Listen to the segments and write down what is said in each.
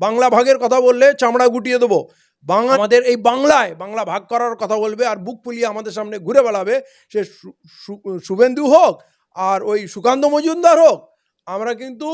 বাংলা ভাগের কথা বললে চামড়া গুটিয়ে দেবো। বাংলা আমাদের এই বাংলায় বাংলা ভাগ করার কথা বলবে আর বুক ফুলিয়ে আমাদের সামনে ঘুরে বেড়াবে। সে শুভেন্দু হোক আর ওই সুকান্ত মজুমদার হোক আমরা কিন্তু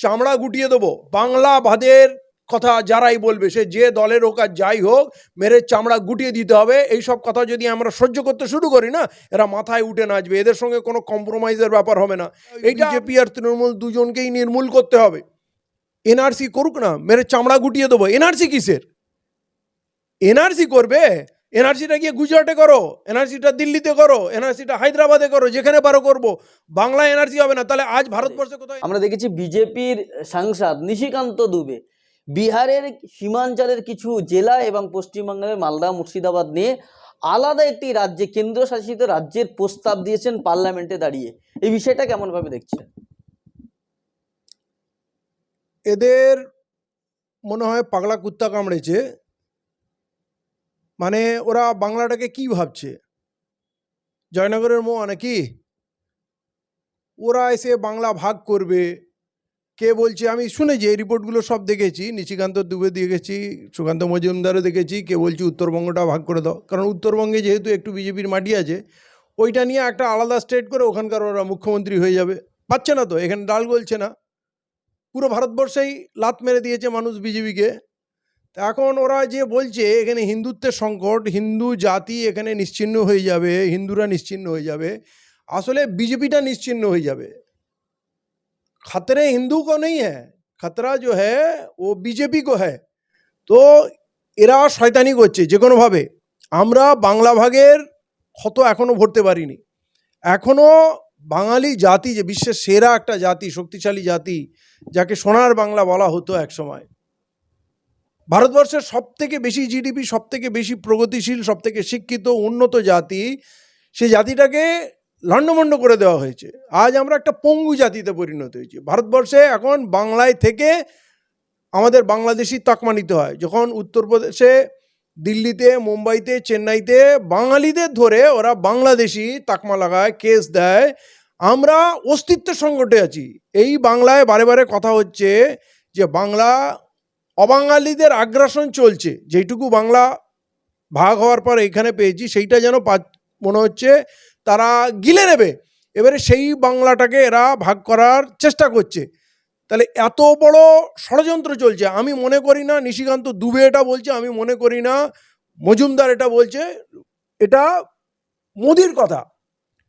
চামড়া গুটিয়ে দেবো। বাংলা ভাদের কথা যারাই বলবে সে যে দলের হোক আর যাই হোক মেরে চামড়া গুটিয়ে দিতে হবে। এই সব কথা যদি আমরা সহ্য করতে শুরু করি না এরা মাথায় উঠে নাচবে। এদের সঙ্গে কোনো কম্প্রোমাইজের ব্যাপার হবে না। এইটা বিজেপি আর তৃণমূল দুজনকেই নির্মূল করতে হবে। এনআরসি করুক না, মেরে চামড়া গুটিয়ে দেবো। এনআরসি কিসের? এনআরসি করবে? এনআরসিটা গিয়ে গুজরাটে করো, এনআরসিটা দিল্লিতে করো, এনআরসিটা হায়দ্রাবাদে করো, যেখানে পারো করব। বাংলা এনআরসি হবে না, তাহলে আজ ভারতবর্ষে কোথায়? আমরা দেখেছি বিজেপির সাংসদ নিশিকান্ত দুবে বিহারের সীমাঞ্চলের কিছু জেলা এবং পশ্চিমবঙ্গের মালদা, মুর্শিদাবাদ নিয়ে আলাদা একটি রাজ্যে, কেন্দ্রশাসিত রাজ্যের প্রস্তাব দিয়েছেন পার্লামেন্টে দাঁড়িয়ে। এই বিষয়টা কেমনভাবে দেখছেন? এদের মনে হয় পাগলা কুত্তা কামড়েছে। মানে ওরা বাংলাটাকে কি ভাবছে? জয়নগরের মো নাকি? ওরা এসে বাংলা ভাগ করবে। কে বলছে? আমি শুনেছি, এই রিপোর্টগুলো সব দেখেছি। নিশিকান্ত দুবে দেখেছি, সুকান্ত মজুমদারও দেখেছি। কে বলছে, উত্তরবঙ্গটা ভাগ করে দাও। কারণ উত্তরবঙ্গে যেহেতু একটু বিজেপির মাটি আছে, ওইটা নিয়ে একটা আলাদা স্টেট করে ওখানকার ওরা মুখ্যমন্ত্রী হয়ে যাবে। পাচ্ছে না তো, এখানে ডাল গলছে না। পুরো ভারতবর্ষেই লাত মেরে দিয়েছে মানুষ বিজেপিকে। তা এখন ওরা যে বলছে, এখানে হিন্দুত্বের সংকট, হিন্দু জাতি এখানে নিশ্চিন্ন হয়ে যাবে, হিন্দুরা নিশ্চিন্ন হয়ে যাবে, আসলে বিজেপিটা নিশ্চিন্ন হয়ে যাবে। খাতরে হিন্দু কো নেই है খাতরা যে है হ্যাঁ, ও বিজেপি কো है তো এরা শয়তানি করছে যে কোনোভাবে আমরা বাংলা ভাগের ক্ষত এখনও ভরতে পারিনি। এখনও বাঙালি জাতি যে, বিশ্বের সেরা একটা জাতি, শক্তিশালী জাতি, যাকে সোনার বাংলা বলা হতো এক সময়। ভারতবর্ষের সব থেকে বেশি জিডিপি সব থেকে বেশি প্রগতিশীল সব থেকে শিক্ষিত, উন্নত জাতি, সে জাতিটাকে লণ্ডভণ্ড করে দেওয়া হয়েছে। আজ আমরা একটা পঙ্গু জাতিতে পরিণত হয়েছি। ভারতবর্ষে এখন বাংলায় থেকে আমাদের বাংলাদেশি তকমা নিতে হয়। যখন উত্তরপ্রদেশে দিল্লিতে, মুম্বাইতে, চেন্নাইতে, বাঙালিদের ধরে ওরা বাংলাদেশি তাকমা লাগায়, কেস দেয়। আমরা অস্তিত্বের সংকটে আছি। এই বাংলায় বারে বারে কথা হচ্ছে যে, বাংলা অবাঙালিদের আগ্রাসন চলছে। যেইটুকু বাংলা ভাগ হওয়ার পর এইখানে পেয়েছি, সেইটা যেন মনে হচ্ছে তারা গিলে নেবে। এবারে সেই বাংলাটাকে এরা ভাগ করার চেষ্টা করছে। তাহলে এত বড় ষড়যন্ত্র চলছে। আমি মনে করি না নিশিকান্ত দুবে এটা বলছে, আমি মনে করি না মজুমদার এটা বলছে। এটা মোদির কথা।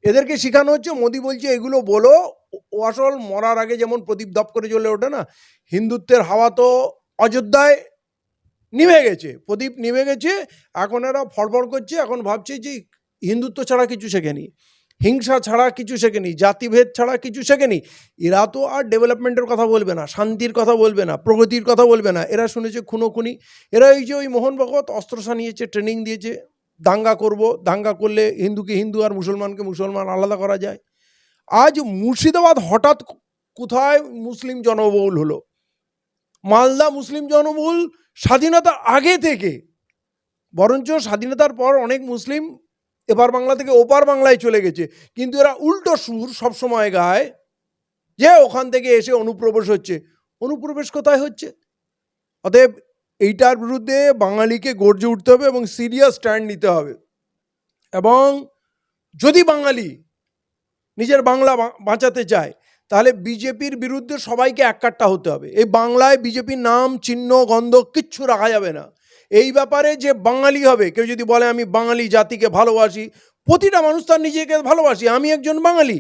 এদেরকে শেখানো হচ্ছে, মোদি বলছে, এগুলো বলো, ও- আসল মরার আগে যেমন প্রদীপ দপ করে চলে ওঠে না, হিন্দুত্বের হাওয়া তো অযোধ্যায় নিভে গেছে, প্রদীপ নিভে গেছে, এখন এরা ফড়ফড় করছে, এখন ভাবছে যে হিন্দুত্ব ছাড়া কিছু শেখেনি। হিংসা ছাড়া কিছু শেখেনি, জাতিভেদ ছাড়া কিছু শেখেনি। এরা তো আর ডেভেলপমেন্টের কথা বলবে না, শান্তির কথা বলবে না, প্রগতির কথা বলবে না। এরা শুনেছে খুনোখুনি। এরা এই যে ওই মোহন ভগত অস্ত্র সানিয়েছে ট্রেনিং দিয়েছে, দাঙ্গা করব, দাঙ্গা করলে হিন্দুকে হিন্দু আর মুসলমানকে মুসলমান আলাদা করা যায়। আজ মুর্শিদাবাদ হঠাৎ কোথায় মুসলিম জনবহুল হলো? মালদা মুসলিম জনবহুল স্বাধীনতার আগে থেকে। বরঞ্চ স্বাধীনতার পর অনেক মুসলিম এপার বাংলা থেকে ওপার বাংলায় চলে গেছে। কিন্তু এরা উল্টো সুর সবসময় গায়। যে ওখান থেকে এসে অনুপ্রবেশ হচ্ছে। অনুপ্রবেশ কোথায় হচ্ছে? অতএব এইটার বিরুদ্ধে বাঙালিকে গর্জে উঠতে হবে এবং সিরিয়াস স্ট্যান্ড নিতে হবে। এবং যদি বাঙালি নিজের বাংলা বাঁচাতে চায়, তাহলে বিজেপির বিরুদ্ধে সবাইকে এককাট্টা হতে হবে। এই বাংলায় বিজেপির নাম, চিহ্ন, গন্ধ কিচ্ছু রাখা যাবে না। এই ব্যাপারে যে বাঙালি হবে, কেউ যদি বলে আমি বাঙালি জাতিকে ভালোবাসি, প্রতিটা মানুষ তার নিজেকে ভালোবাসি, আমি একজন বাঙালি।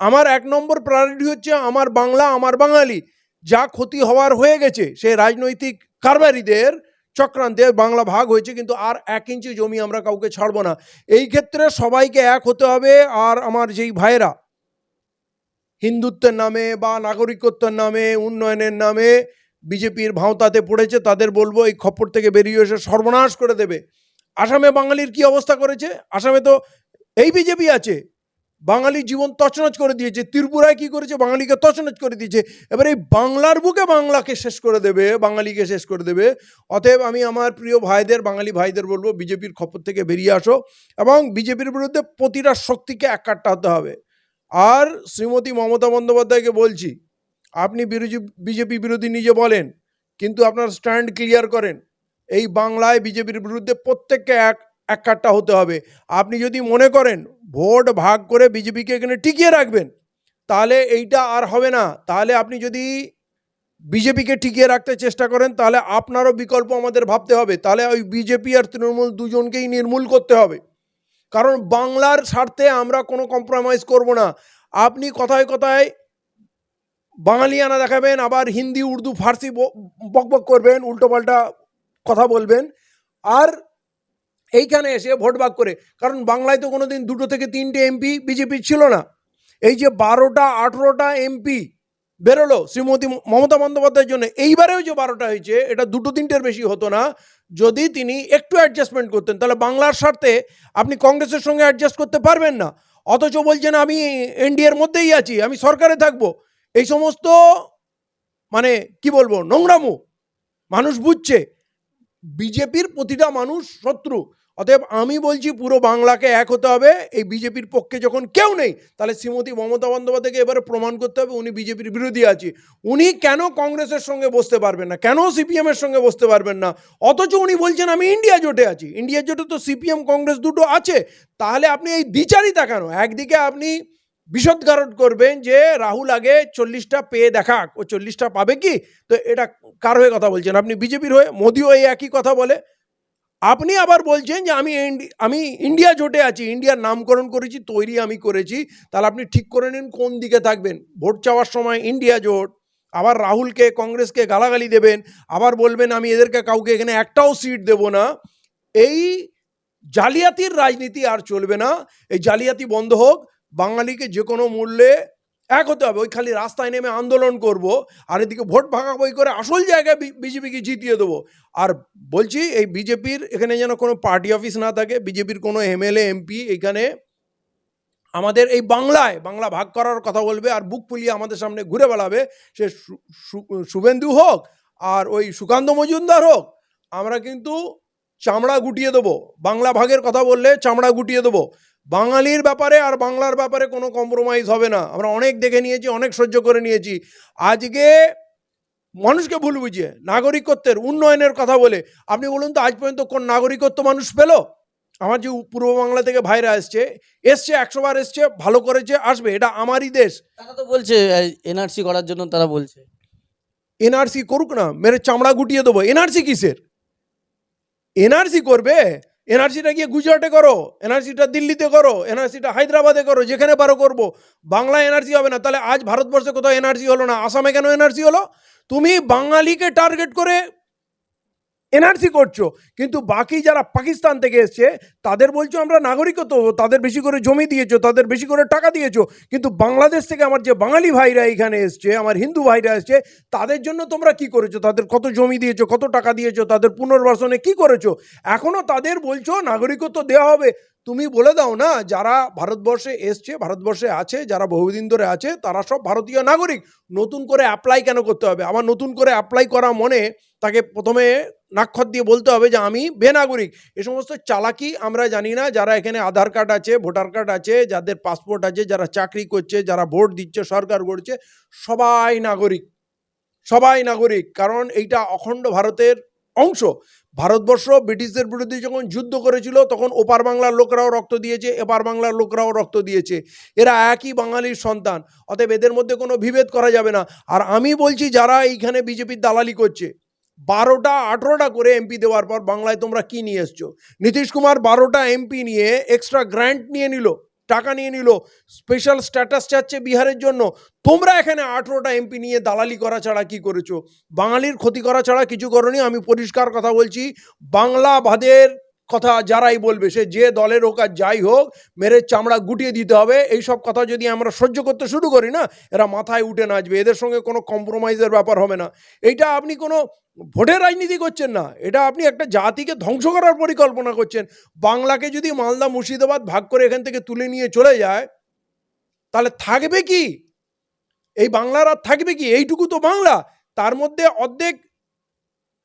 আমার এক নম্বর প্রায়োরিটি হচ্ছে আমার বাংলা, আমার বাঙালি। যা ক্ষতি হওয়ার হয়ে গেছে সে রাজনৈতিক কারবারিদের চক্রান্তে বাংলা ভাগ হয়েছে, কিন্তু আর এক ইঞ্চি জমি আমরা কাউকে ছাড়বো না। এই ক্ষেত্রে সবাইকে এক হতে হবে, আর আমার যেই ভাইয়েরা, হিন্দুত্বের নামে বা নাগরিকত্বের নামে, উন্নয়নের নামে বিজেপির ভাঁওতাতে পড়েছে, তাদের বলব এই খপ্পর থেকে বেরিয়ে এসে সর্বনাশ করে দেবে। আসামে বাঙালির কি অবস্থা করেছে? আসামে তো এই বিজেপি আছে। বাঙালির জীবন তছনছ করে দিয়েছে। ত্রিপুরায় কি করেছে? বাঙালিকে তছনছ করে দিয়েছে। এবার এই বাংলার বুকে বাংলাকে শেষ করে দেবে, বাঙালিকে শেষ করে দেবে। অতএব আমি আমার প্রিয় ভাইদের, বাঙালি ভাইদের বলব, বিজেপির খপ্পর থেকে বেরিয়ে আসো এবং বিজেপির বিরুদ্ধে প্রতিটা শক্তিকে এককাট্টা হতে হবে। আর শ্রীমতী মমতা বন্দ্যোপাধ্যায়কে বলছি আপনি বিরোধী বিজেপি বিরোধী নিজে বলেন, কিন্তু আপনার স্ট্যান্ড ক্লিয়ার করেন। এই বাংলায় বিজেপির বিরুদ্ধে প্রত্যেককে এক এক কাট্টা হতে হবে। আপনি যদি মনে করেন ভোট ভাগ করে বিজেপিকে এখানে টিকিয়ে রাখবেন, তাহলে এইটা আর হবে না। তাহলে আপনি যদি বিজেপিকে টিকিয়ে রাখতে চেষ্টা করেন, তাহলে আপনারও বিকল্প আমাদের ভাবতে হবে। তাহলে ওই বিজেপি আর তৃণমূল দুজনকেই নির্মূল করতে হবে। কারণ বাংলার স্বার্থে আমরা কোনো কম্প্রোমাইজ করব না। আপনি কথায় কথায় বাঙালিয়ানা দেখাবেন, আবার হিন্দি, উর্দু, ফার্সি ব- বকবক করবেন উল্টোপাল্টা কথা বলবেন। আর এইখানে এসে ভোট ভাগ করে, কারণ বাংলায় তো কোনোদিন দুটো থেকে তিনটে এমপি বিজেপির ছিল না। এই যে বারোটা, আঠেরোটা এমপি বেরোলো শ্রীমতী মমতা বন্দ্যোপাধ্যায়ের জন্য, এইবারেও যে বারোটা হয়েছে, এটা দুটো তিনটের বেশি হতো না। যদি তিনি একটু অ্যাডজাস্টমেন্ট করতেন, তাহলে বাংলার স্বার্থে আপনি কংগ্রেসের সঙ্গে অ্যাডজাস্ট করতে পারবেন না। অথচ বলছেন, আমি এনডিএর মধ্যেই আছি, আমি সরকারে থাকব। এই সমস্ত মানে কি বলব, নোংরামু। মানুষ বুঝছে, বিজেপির প্রতিটা মানুষ শত্রু। অতএব আমি বলছি, পুরো বাংলাকে এক হতে হবে। এই বিজেপির পক্ষে যখন কেউ নেই, তাহলে শ্রীমতী মমতা বন্দ্যোপাধ্যায়কে এবারে প্রমাণ করতে হবে, উনি বিজেপির বিরোধী আছে। উনি কেন কংগ্রেসের সঙ্গে বসতে পারবেন না? কেন সিপিএম এর সঙ্গে বসতে পারবেন না? অথচ উনি বলছেন, আমি ইন্ডিয়া জোটে আছি। ইন্ডিয়া জোটে তো সিপিএম, কংগ্রেস দুটো আছে। তাহলে আপনি এই দ্বিচারিতা কেন? একদিকে আপনি বিষদগারদ করবেন যে রাহুল আগে চল্লিশটা পেয়ে দেখাক। ও চল্লিশটা পাবে কি? তো এটা কার হয়ে কথা বলছেন? আপনি বিজেপির হয়ে? মোদিও এই একই কথা বলে। আপনি আবার বলছেন যে আমি আমি ইন্ডিয়া জোটে আছি, ইন্ডিয়ার নামকরণ করেছি, তৈরি আমি করেছি। তাহলে আপনি ঠিক করে নিন কোন দিকে থাকবেন। ভোট চাওয়ার সময় ইন্ডিয়া জোট, আবার রাহুলকে, কংগ্রেসকে গালাগালি দেবেন, আবার বলবেন আমি এদেরকে কাউকে এখানে একটাও সিট দেব না। এই জালিয়াতির রাজনীতি আর চলবে না। এই জালিয়াতি বন্ধ হোক বাঙালিকে যে কোনো মূল্যে এক হতে হবে। ওই খালি রাস্তায় নেমে আন্দোলন করব, আর এদিকে ভোট ভাগাভাগি করে আসল জায়গায় বিজেপিকে জিতিয়ে দেবো। আর বলছি, এই বিজেপির এখানে যেন কোনো পার্টি অফিস না থাকে, বিজেপির কোনো এমএলএ, এমপি এখানে আমাদের এই বাংলায়, বাংলা ভাগ করার কথা বলবে, আর বুক ফুলিয়ে আমাদের সামনে ঘুরে বেড়াবে সে, শুভেন্দু হোক, আর ওই সুকান্ত মজুমদার হোক, আমরা কিন্তু চামড়া গুটিয়ে দেবো। বাংলা ভাগের কথা বললে চামড়া গুটিয়ে দেবো। বাঙালির ব্যাপারে আর বাংলার ব্যাপারে কোনো কম্প্রোমাইজ হবে না। আমরা অনেক দেখে নিয়েছি অনেক সহ্য করে নিয়েছি। আজকে মানুষকে ভুল বুঝিয়ে নাগরিকত্বের উন্নয়নের কথা বলে আপনি বলুন তো আজ পর্যন্ত কোন নাগরিকত্ব মানুষ পেল? আমার যে পূর্ব বাংলা থেকে ভাইরা এসছে এসছে একশো বার এসছে ভালো করেছে আসবে এটা আমারই দেশ। তারা তো বলছে এনআরসি করার জন্য তারা বলছে। এনআরসি করুক না মেরে চামড়া গুটিয়ে দেবো। এনআরসি কিসের? এনআরসি করবে? এনআরসিটা গিয়ে গুজরাটে করো, এনআরসিটা দিল্লিতে করো, এনআরসিটা হায়দ্রাবাদে করো, যেখানে পারো করব। বাংলা এনআরসি হবে না, তাহলে আজ ভারতবর্ষে কোথাও এনআরসি হলো না, আসামে কেন এনআরসি হলো? তুমি বাঙালিকে টার্গেট করে এনআরসি করছ, কিন্তু বাকি যারা পাকিস্তান থেকে এসছে, তাদের বলছো আমরা নাগরিকত্ব, তাদের বেশি করে জমি দিয়েছ, তাদের বেশি করে টাকা দিয়েছ, কিন্তু বাংলাদেশ থেকে আমার যে বাঙালি ভাইরা এখানে এসছে, আমার হিন্দু ভাইরা এসছে, তাদের জন্য তোমরা কি করেছ? তাদের কত জমি দিয়েছ, কত টাকা দিয়েছ, তাদের পুনর্বাসনে কি করেছ? এখনও তাদের বলছো নাগরিকত্ব দেওয়া হবে। তুমি বলে দাও না, যারা ভারতবর্ষে এসছে, ভারতবর্ষে আছে, যারা বহুদিন ধরে আছে, তারা সব ভারতীয় নাগরিক। নতুন করে অ্যাপ্লাই কেন করতে হবে? আমার নতুন করে অ্যাপ্লাই করা মনে তাকে প্রথমে নাক্ষর দিয়ে বলতে হবে যে আমি বেনাগরিক। এ সমস্ত চালাকি আমরা জানি না। যারা এখানে আধার কার্ড আছে, ভোটার কার্ড আছে, যাদের পাসপোর্ট আছে, যারা চাকরি করছে, যারা ভোট দিচ্ছে, সরকার করছে সবাই নাগরিক। সবাই নাগরিক। কারণ এইটা অখণ্ড ভারতের অংশ। ভারতবর্ষ ব্রিটিশদের বিরুদ্ধে যখন যুদ্ধ করেছিল, তখন ওপার বাংলার লোকরাও রক্ত দিয়েছে, এপার বাংলার লোকরাও রক্ত দিয়েছে। এরা একই বাঙালির সন্তান। অতএব এদের মধ্যে কোনো বিভেদ করা যাবে না। আর আমি বলছি, যারা এইখানে বিজেপির দালালি করছে বারোটা, আঠেরোটা করে এমপি দেওয়ার পর বাংলায় তোমরা কি নিয়ে এসছো? নীতিশ কুমার বারোটা এমপি নিয়ে এক্সট্রা গ্র্যান্ট নিয়ে নিল, টাকা নিয়ে নিল স্পেশাল স্ট্যাটাস চাচ্ছে বিহারের জন্য। তোমরা এখানে আঠেরোটা এমপি নিয়ে দালালি করা ছাড়া কি করেছ? বাঙালির ক্ষতি করা ছাড়া কিছু করনি, আমি পরিষ্কার কথা বলছি। বাংলা ভাদের কথা যারাই বলবে, সে যে দলের হোক আর যাই হোক, মেরে চামড়া গুটিয়ে দিতে হবে। এই সব কথা যদি আমরা সহ্য করতে শুরু করি না, এরা মাথায় উঠে নাচবে, এদের সঙ্গে কোনো কম্প্রোমাইজের ব্যাপার হবে না। এইটা আপনি কোনো ভোটের রাজনীতি করছেন না। এটা আপনি একটা জাতিকে ধ্বংস করার পরিকল্পনা করছেন। বাংলাকে যদি মালদা, মুর্শিদাবাদ ভাগ করে এখান থেকে তুলে নিয়ে চলে যায়, তাহলে থাকবে কি? এই বাংলার আর থাকবে কি? এইটুকু তো বাংলা। তার মধ্যে অর্ধেক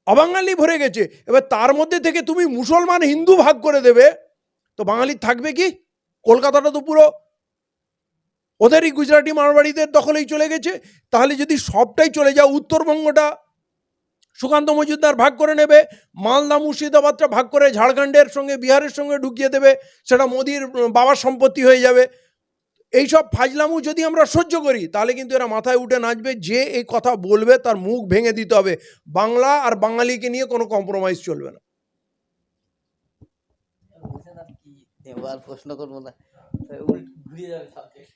অবাঙালি ভরে গেছে। এবার তার মধ্যে থেকে তুমি মুসলমান, হিন্দু ভাগ করে দেবে, তো বাঙালি থাকবে কি? কলকাতাটা তো পুরো ওদেরই গুজরাটি মারবাড়িদের দখলেই চলে গেছে। তাহলে যদি সবটাই চলে যায়, উত্তরবঙ্গটা সুকান্ত মজুমদার ভাগ করে নেবে, মালদা মুর্শিদাবাদটা ভাগ করে ঝাড়খণ্ডের সঙ্গে, বিহারের সঙ্গে ঢুকিয়ে দেবে, সেটা মোদির বাবার সম্পত্তি হয়ে যাবে। এইসব ফাজলামু যদি আমরা সহ্য করি, তাহলে কিন্তু এরা মাথায় উঠে নাচবে, যে এই কথা বলবে তার মুখ ভেঙে দিতে হবে। বাংলা আর বাঙালিকে নিয়ে কোনো কম্প্রোমাইজ চলবে না। সাবজেক্ট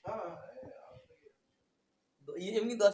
এমনি